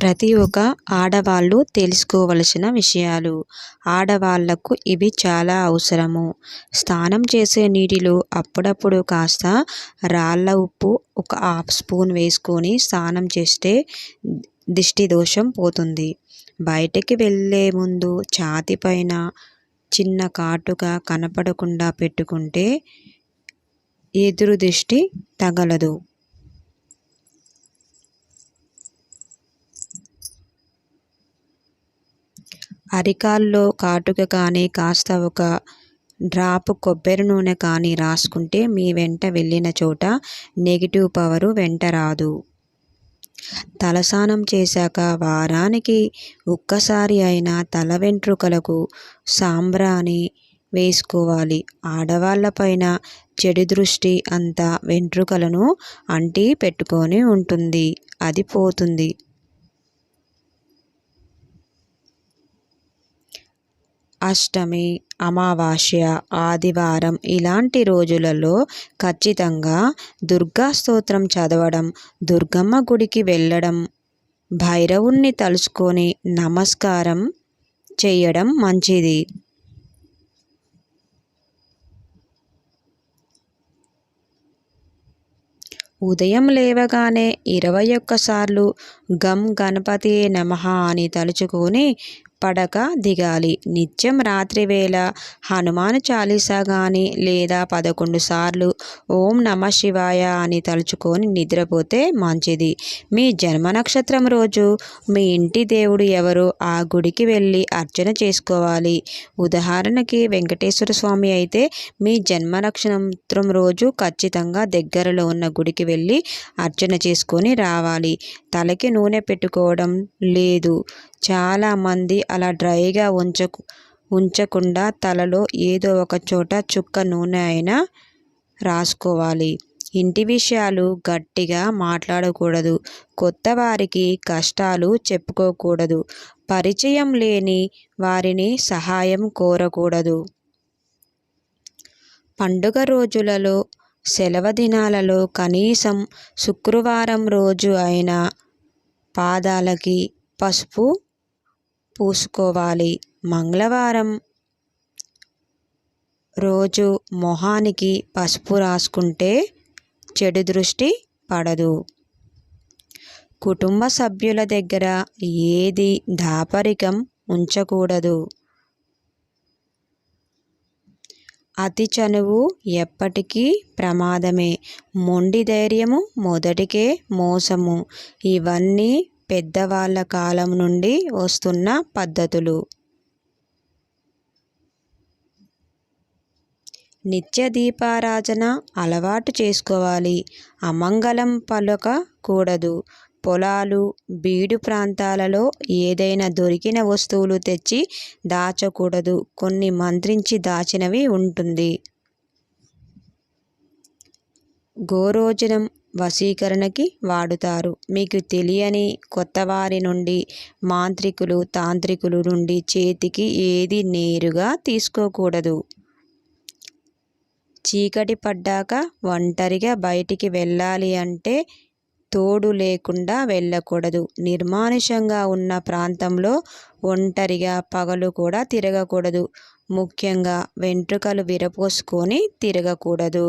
ప్రతి ఒక్క ఆడవాళ్ళు తెలుసుకోవలసిన విషయాలు. ఆడవాళ్ళకు ఇవి చాలా అవసరము. స్నానం చేసే నీటిలో అప్పుడప్పుడు కాస్త రాళ్ళ ఉప్పు ఒక హాఫ్ స్పూన్ వేసుకొని స్నానం చేస్తే దిష్టి దోషం పోతుంది. బయటికి వెళ్ళే ముందు ఛాతిపైన చిన్న కాటుగా కనపడకుండా పెట్టుకుంటే ఎదురు దిష్టి తగలదు. అరికాల్లో కాటుక కానీ కాస్త ఒక డ్రాప్ కొబ్బరి నూనె కానీ రాసుకుంటే మీ వెంట వెళ్ళిన చోట నెగిటివ్ పవరు వెంట రాదు. తలస్నానం చేశాక వారానికి ఒక్కసారి అయినా తల వెంట్రుకలకు సాంబ్రాణి వేసుకోవాలి. ఆడవాళ్ళపైన చెడు దృష్టి అంతా వెంట్రుకలను అంటి పెట్టుకొని ఉంటుంది. అది పోతుంది. అష్టమి అమావాస్య ఆదివారం ఇలాంటి రోజులలో ఖచ్చితంగా దుర్గా స్తోత్రం చదవడం దుర్గమ్మ గుడికి వెళ్ళడం భైరవుణ్ణి తలుచుకొని నమస్కారం చేయడం మంచిది. ఉదయం లేవగానే ఇరవై ఒక్కసార్లు గం గణపతి నమః అని తలుచుకొని పడక దిగాలి. నిత్యం రాత్రి వేళ హనుమాన్ చాలీసా కానీ లేదా పదకొండు సార్లు ఓం నమ శివాయ అని తలుచుకొని నిద్రపోతే మంచిది. మీ జన్మ నక్షత్రం రోజు మీ ఇంటి దేవుడు ఎవరు ఆ గుడికి వెళ్ళి అర్చన చేసుకోవాలి. ఉదాహరణకి వెంకటేశ్వర స్వామి అయితే మీ జన్మ నక్షత్రం రోజు ఖచ్చితంగా దగ్గరలో ఉన్న గుడికి వెళ్ళి అర్చన చేసుకొని రావాలి. తలకి నూనె పెట్టుకోవడం లేదు. చాలామంది అలా డ్రైగా ఉంచకు ఉంచకుండా తలలో ఏదో ఒక చోట చుక్క నూనె అయినా రాసుకోవాలి. ఇంటి విషయాలు గట్టిగా మాట్లాడకూడదు. కొత్త వారికి కష్టాలు చెప్పుకోకూడదు. పరిచయం లేని వారిని సహాయం కోరకూడదు. పండుగ రోజులలో సెలవు దినాలలో కనీసం శుక్రవారం రోజు అయినా పాదాలకి పసుపు పూసుకోవాలి. మంగళవారం రోజు మొహానికి పసుపు రాసుకుంటే చెడు దృష్టి పడదు. కుటుంబ సభ్యుల దగ్గర ఏది దాపరికం ఉంచకూడదు. అతి చనువు ఎప్పటికీ ప్రమాదమే. మొండి ధైర్యము మొదటికే మోసము. ఇవన్నీ పెద్దవాళ్ళ కాలం నుండి వస్తున్న పద్ధతులు. నిత్య దీపారాధన అలవాటు చేసుకోవాలి. అమంగళం పలకకూడదు. పొలాలు బీడు ప్రాంతాలలో ఏదైనా దొరికిన వస్తువులు తెచ్చి దాచకూడదు. కొన్ని మంత్రించి దాచినవి ఉంటుంది. గోరోజనం వశీకరణకి వాడుతారు. మీకు తెలియని కొత్తవారి నుండి మాంత్రికులు తాంత్రికులు నుండి చేతికి ఏది నేరుగా తీసుకోకూడదు. చీకటి పడ్డాక ఒంటరిగా బయటికి వెళ్ళాలి అంటే తోడు లేకుండా వెళ్ళకూడదు. నిర్మానుషంగా ఉన్న ప్రాంతంలో ఒంటరిగా పగలు కూడా తిరగకూడదు. ముఖ్యంగా వెంట్రుకలు విరపోసుకొని తిరగకూడదు.